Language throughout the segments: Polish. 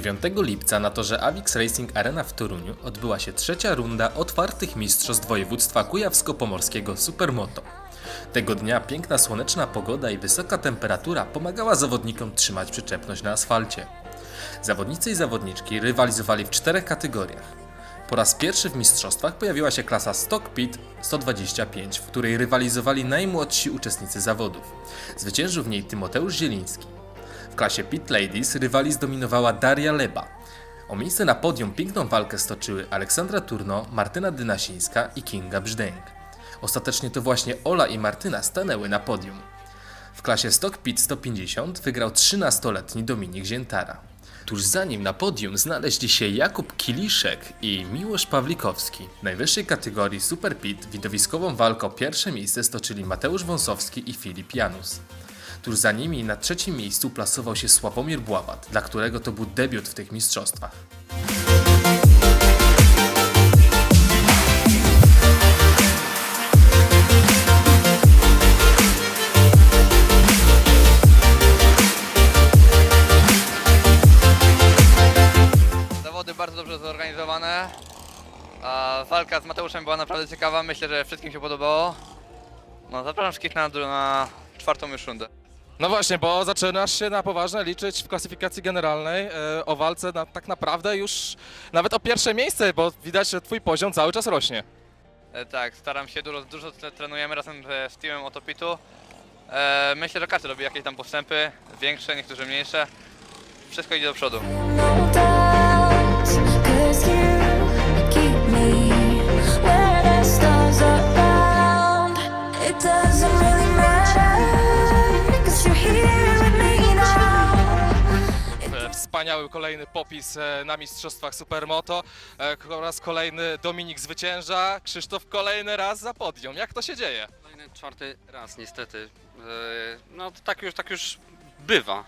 9 lipca na torze Avix Racing Arena w Toruniu odbyła się trzecia runda otwartych mistrzostw województwa kujawsko-pomorskiego Supermoto. Tego dnia piękna słoneczna pogoda i wysoka temperatura pomagała zawodnikom trzymać przyczepność na asfalcie. Zawodnicy i zawodniczki rywalizowali w czterech kategoriach. Po raz pierwszy w mistrzostwach pojawiła się klasa Stock Pit 125, w której rywalizowali najmłodsi uczestnicy zawodów. Zwyciężył w niej Tymoteusz Zieliński. Klasie Pit Ladies rywali zdominowała Daria Leba. O miejsce na podium piękną walkę stoczyły Aleksandra Turno, Martyna Dynasińska i Kinga Brzdęk. Ostatecznie to właśnie Ola i Martyna stanęły na podium. W klasie Stock Pit 150 wygrał 13-letni Dominik Ziętara. Tuż za nim na podium znaleźli się Jakub Kiliszek i Miłosz Pawlikowski. W najwyższej kategorii Super Pit widowiskową walkę o pierwsze miejsce stoczyli Mateusz Wąsowski i Filip Janus. Tuż za nimi na trzecim miejscu plasował się Sławomir Bławat, dla którego to był debiut w tych mistrzostwach. Bardzo dobrze zorganizowane. Walka z Mateuszem była naprawdę ciekawa. Myślę, że wszystkim się podobało. No, zapraszam wszystkich na, na czwartą już rundę. No właśnie, bo zaczynasz się na poważnie liczyć w klasyfikacji generalnej e, o walce na, tak naprawdę już nawet o pierwsze miejsce, bo widać, że twój poziom cały czas rośnie. E, tak, staram się, dużo, dużo tre- trenujemy razem e, z teamem Otopitu. E, myślę, że każdy robi jakieś tam postępy, większe, niektórzy mniejsze. Wszystko idzie do przodu. no kolejny popis e, na Mistrzostwach Supermoto e, ko- oraz kolejny Dominik zwycięża, Krzysztof kolejny raz za podium. Jak to się dzieje? Kolejny czwarty raz niestety. E, No tak już, tak już bywa.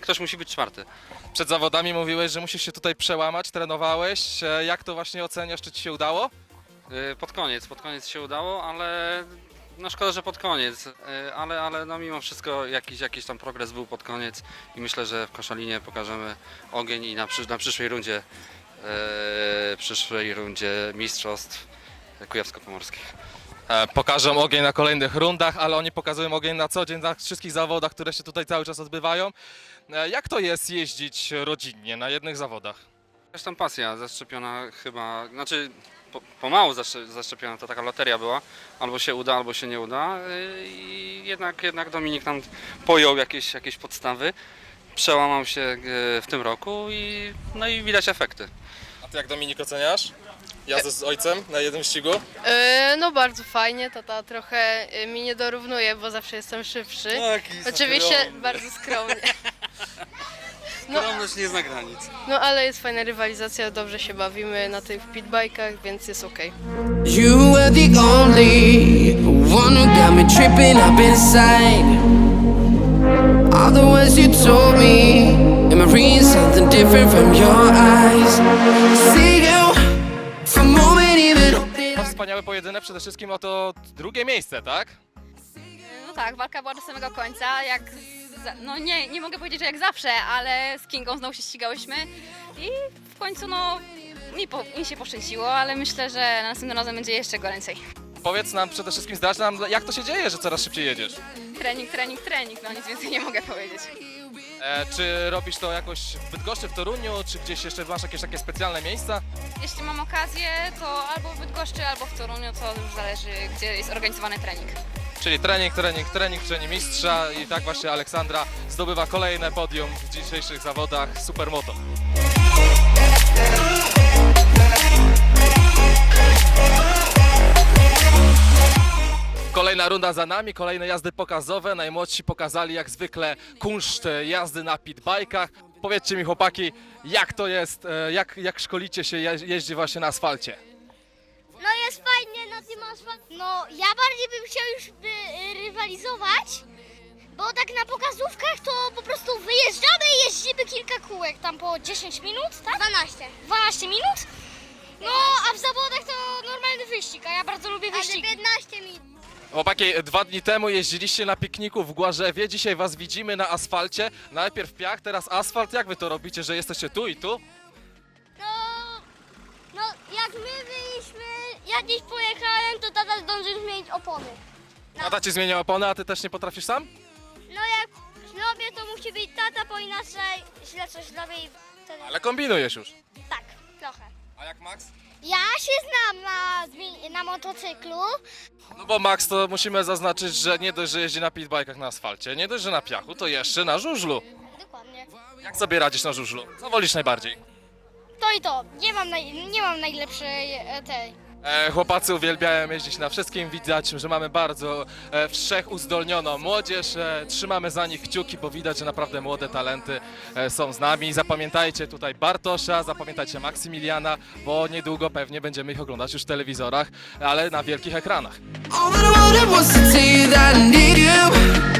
Ktoś musi być czwarty. Przed zawodami mówiłeś, że musisz się tutaj przełamać, trenowałeś. Jak to właśnie oceniasz, czy ci się udało? Pod koniec, pod koniec się udało, ale no szkoda, że pod koniec, E, ale, ale no mimo wszystko jakiś, jakiś tam progres był pod koniec i myślę, że w Koszalinie pokażemy ogień i na, na przyszłej rundzie e, przyszłej rundzie mistrzostw kujawsko-pomorskich. E, Pokażą ogień na kolejnych rundach, ale oni pokazują ogień na co dzień na wszystkich zawodach, które się tutaj cały czas odbywają. E, Jak to jest jeździć rodzinnie na jednych zawodach? Tam pasja zaszczepiona chyba, znaczy po, pomału zaszcze- zaszczepiona, to taka loteria była. Albo się uda, albo się nie uda. Yy, I jednak, jednak Dominik nam pojął jakieś, jakieś podstawy. Przełamał się yy, w tym roku i, no i widać efekty. A ty jak Dominik oceniasz? Jazdę z ojcem na jednym ścigu? E, No bardzo fajnie, tata trochę e, mi nie dorównuje, bo zawsze jestem szybszy. Oczywiście bardzo skromnie. No, Skromność nie zna granic. no ale jest fajna rywalizacja, dobrze się bawimy na tych pitbajkach, więc jest okej. You were the only one who got me tripping up inside. All the words you told me, am I reading something different from your eyes? See you for a moment, even though No, wspaniały pojedynek, przede wszystkim o to drugie miejsce, tak? No tak, walka była do samego końca, jak... Za, no nie, nie mogę powiedzieć, że jak zawsze, ale z Kingą znowu się ścigałyśmy i w końcu no mi, po, mi się poszczęściło, ale myślę, że następnym razem będzie jeszcze goręcej. Powiedz nam przede wszystkim, zdradź nam, jak to się dzieje, że coraz szybciej jedziesz. Trening, trening, trening, no nic więcej nie mogę powiedzieć. E, czy robisz to jakoś w Bydgoszczy, w Toruniu, czy gdzieś jeszcze masz jakieś takie specjalne miejsca? Jeśli mam okazję, to albo w Bydgoszczy, albo w Toruniu, to już zależy, gdzie jest organizowany trening. Czyli trening, trening, trening, trening mistrza i tak właśnie Aleksandra zdobywa kolejne podium w dzisiejszych zawodach Supermoto. Kolejna runda za nami, kolejne jazdy pokazowe. Najmłodsi pokazali jak zwykle kunszt jazdy na pitbajkach. Powiedzcie mi chłopaki, jak to jest, e, jak, jak szkolicie się je- jeździ właśnie na asfalcie? No jest fajnie tym asfalcie. No ja bardziej bym chciał już by, y, rywalizować, bo tak na pokazówkach to po prostu wyjeżdżamy i jeździmy kilka kółek, tam po 10 minut, tak? 12. 12 minut? No, a w zawodach to normalny wyścig, a ja bardzo lubię wyścigi. 15 minut. Chłopaki, dwa dni temu jeździliście na pikniku w Głarzewie, dzisiaj was widzimy na asfalcie. Najpierw piach, teraz asfalt. Jak wy to robicie, że jesteście tu i tu? No, no jak my byliśmy, ja gdzieś pojechałem, to tata zdążył zmienić opony. Tata ci zmienia opony, a ty też nie potrafisz sam? No jak zrobię, to musi być tata, bo inaczej źle coś zrobię i wtedy... Ale kombinujesz już. Tak, trochę. A jak Max? Ja się znam na, zmi- na motocyklu. No bo Max to musimy zaznaczyć, że nie dość, że jeździ na pitbajkach na asfalcie, nie dość, że na piachu, to jeszcze na żużlu. Dokładnie. Jak sobie radzisz na żużlu? Co wolisz najbardziej? To i to. Nie mam, naj, nie mam najlepszej e, tej. E, chłopacy uwielbiają jeździć na wszystkim, widać, że mamy bardzo e, wszechuzdolnioną młodzież, e, trzymamy za nich kciuki, bo widać, że naprawdę młode talenty e, są z nami. Zapamiętajcie tutaj Bartosza, zapamiętajcie Maksymiliana, bo niedługo pewnie będziemy ich oglądać już w telewizorach, ale na wielkich ekranach. All that I.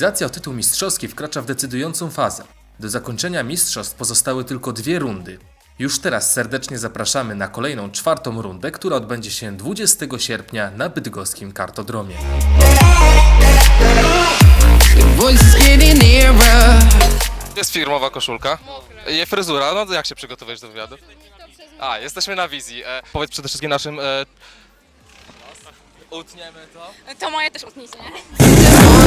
Rywalizacja o tytuł mistrzowski wkracza w decydującą fazę. Do zakończenia mistrzostw pozostały tylko dwie rundy. Już teraz serdecznie zapraszamy na kolejną czwartą rundę, która odbędzie się 20 sierpnia na bydgoskim kartodromie. Jest firmowa koszulka. I fryzura, no to jak się przygotowujesz do wywiadu? A, jesteśmy na wizji. E, powiedz przede wszystkim naszym... E, utniemy to. To moje też utnijcie,